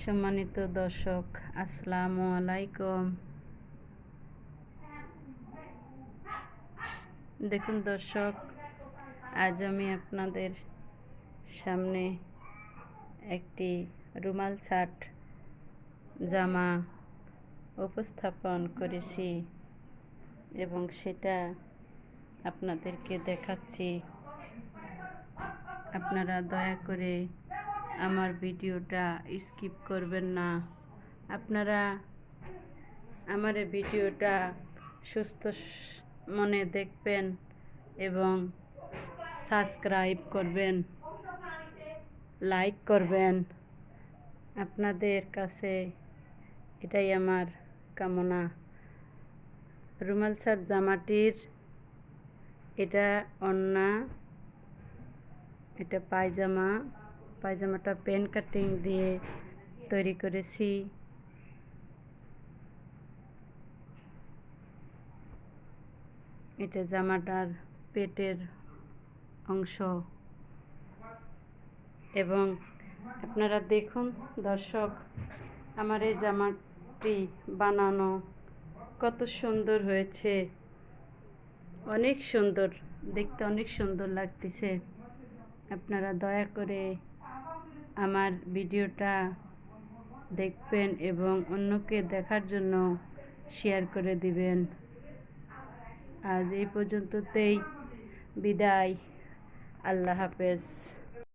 সম্মানিত দর্শক, আসসালামু আলাইকুম। দেখুন দর্শক, আজ আমি আপনাদের সামনে একটি রুমাল ছাট জামা উপস্থাপন করেছি এবং সেটা আপনাদেরকে দেখাচ্ছি। আপনারা দয়া করে আমার ভিডিওটা স্কিপ করবেন না। আপনারা আমার ভিডিওটা সুস্থ মনে দেখবেন এবং সাবস্ক্রাইব করবেন, লাইক করবেন। আপনাদের কাছে এটাই আমার কামনা। রুমাল ছাট জামাটির এটা অন্না এটা পায়জামা। পায়জামাটা পেন কাটিং দিয়ে তৈরি করেছি। এটা জামাটার পেটের অংশ। এবং আপনারা দেখুন, দর্শক, আমার এই জামাটি বানানো কত সুন্দর হয়েছে। অনেক সুন্দর, দেখতে অনেক সুন্দর লাগতেছে। আপনারা দয়া করে আমার ভিডিওটা দেখবেন এবং অন্যকে দেখার জন্য শেয়ার করে দিবেন। আজ এই পর্যন্ততেই বিদায়। আল্লাহ হাফেজ।